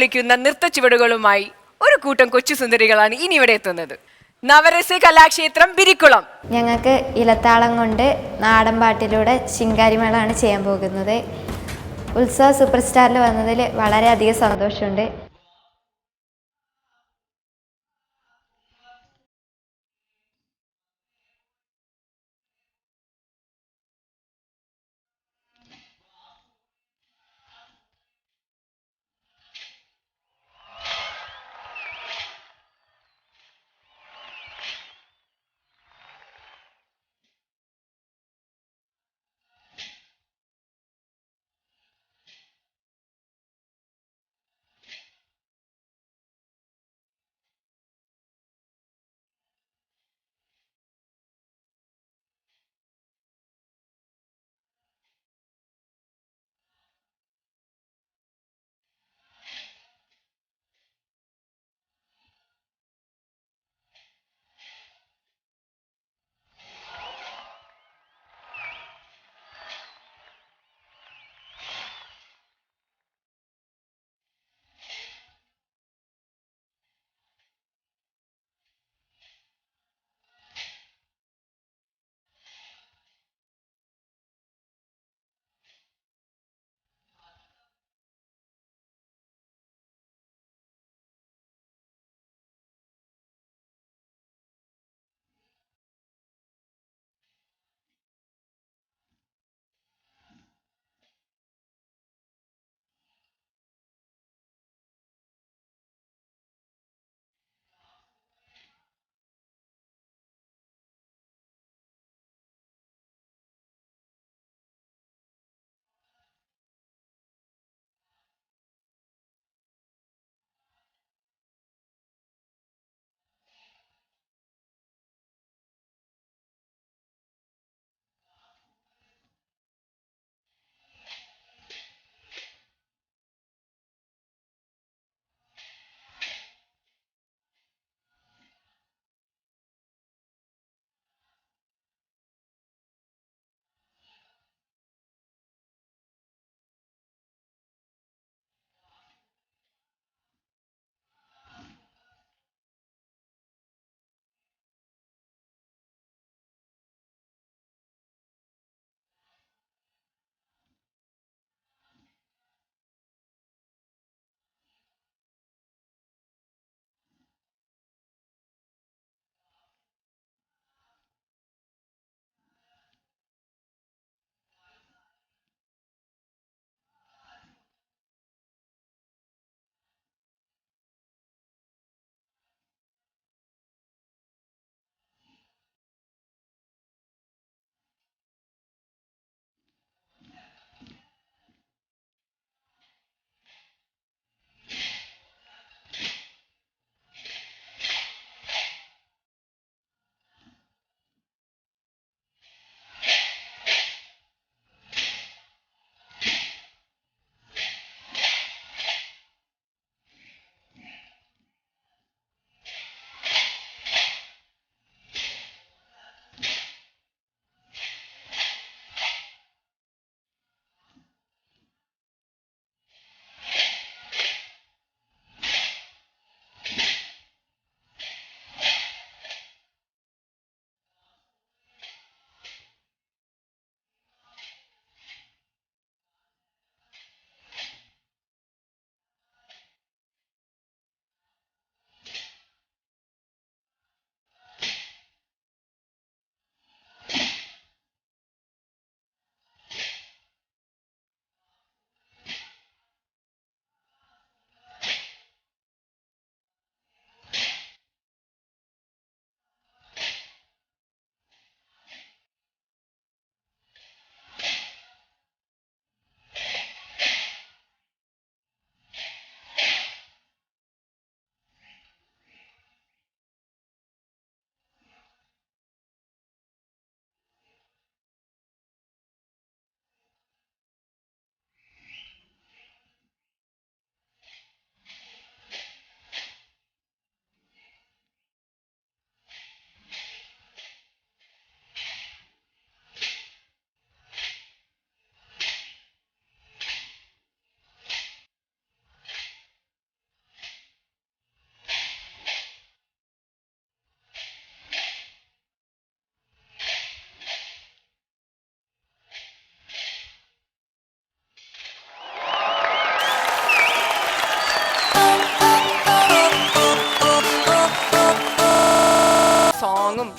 പൊള്ളിക്കുന്ന നൃത്ത ചുവടുകളുമായി ഒരു കൂട്ടം കൊച്ചു സുന്ദരികളാണ് ഇനി ഇവിടെ എത്തുന്നത്. നവരസ കലാക്ഷേത്രം ബിരിക്കുളം ഞങ്ങൾക്ക് ഇലത്താളം കൊണ്ട് നാടൻ പാട്ടിലൂടെ ശിങ്കാരിമേളാണ് ചെയ്യാൻ പോകുന്നത്. ഉത്സവ സൂപ്പർ സ്റ്റാറിൽ വന്നതിൽ വളരെയധികം സന്തോഷമുണ്ട്.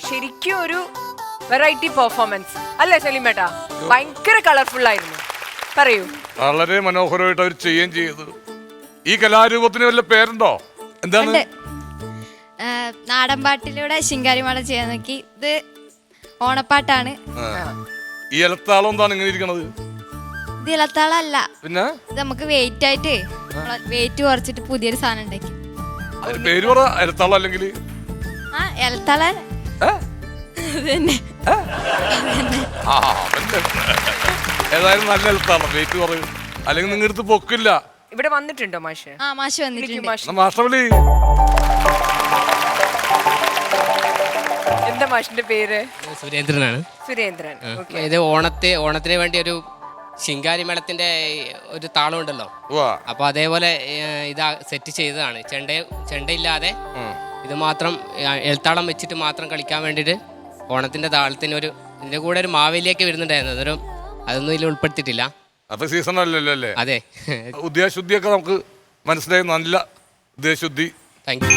ശരിക്കും ഒരു വെറൈറ്റി പെർഫോമൻസ് അല്ലേ സലീമേട്ടാ ഭയങ്കര കളർഫുൾ ആയിരുന്നു. പറയൂ. വളരെ മനോഹരമായിട്ട് അവർ ചെയ്യുകയും ചെയ്തു. ഈ കലാരൂപത്തിന് വല്ല പേരുണ്ടോ? എന്താണ്? നാടൻ പാട്ടിലൂടെ ശിങ്കാരിമേളം ചെയ്യാൻ നോക്കി. ഇത് ഓണപ്പാട്ടാണ്. ഈ ഇലത്താളം എന്താണ് ഇങ്ങനെ ഇരിക്കണത്? ഇത് ഇലത്താളല്ല പിന്നെ? ഇത് നമുക്ക് വെയിറ്റ് ആയിട്ട് വെയിറ്റ് കുറച്ചിട്ട് പുതിയൊരു സാധനം ഉണ്ടാക്കി. പേര് പറ. ഇലത്താളം അല്ലെങ്കിൽ? ആ ഇലത്താള ഏതായാലും നല്ല ഇലത്താളം വെയിറ്റ് കുറയും. അല്ലെങ്കിൽ നിങ്ങൾ എടുത്ത് പൊക്കില്ല. ഇവിടെ വന്നിട്ടുണ്ടോ മാഷ്? ആ മാഷ് വന്നിട്ടുണ്ട്. എന്നാ മാസ്റ്റർ വിളി എന്താ മാഷിന്റെ പേര്? സുരേന്ദ്രനാണ്. സുരേന്ദ്രൻ. ഓക്കെ. ഇത് ഓണത്തെ ഓണത്തിന് വേണ്ടി ഒരു ശിങ്കാരി മേളത്തിന്റെ ഒരു താളം ഉണ്ടല്ലോ വാ അപ്പോൾ അതേപോലെ ഏഹ്, ഇതാ സെറ്റ് ചെയ്തതാണ്. ചെണ്ട ചെണ്ടയില്ലാതെ ഇത് മാത്രം എൽത്താളം വെച്ചിട്ട് മാത്രം കളിക്കാൻ വേണ്ടിയിട്ട് ഓണത്തിന്റെ താളത്തിന് ഒരു ഇതിന്റെ കൂടെ ഒരു മാവേലിയൊക്കെ വരുന്നുണ്ടായിരുന്നു. അതൊരു അതൊന്നും ഇതിൽ ഉൾപ്പെടുത്തിയിട്ടില്ല. അപ്പൊ സീസൺ അല്ലല്ലോ അല്ലേ? അതെ. ഉദ്യശുദ്ധിയൊക്കെ നമുക്ക് മനസ്സിലായി. നല്ല ഉദ്യാശുദ്ധി. Thank you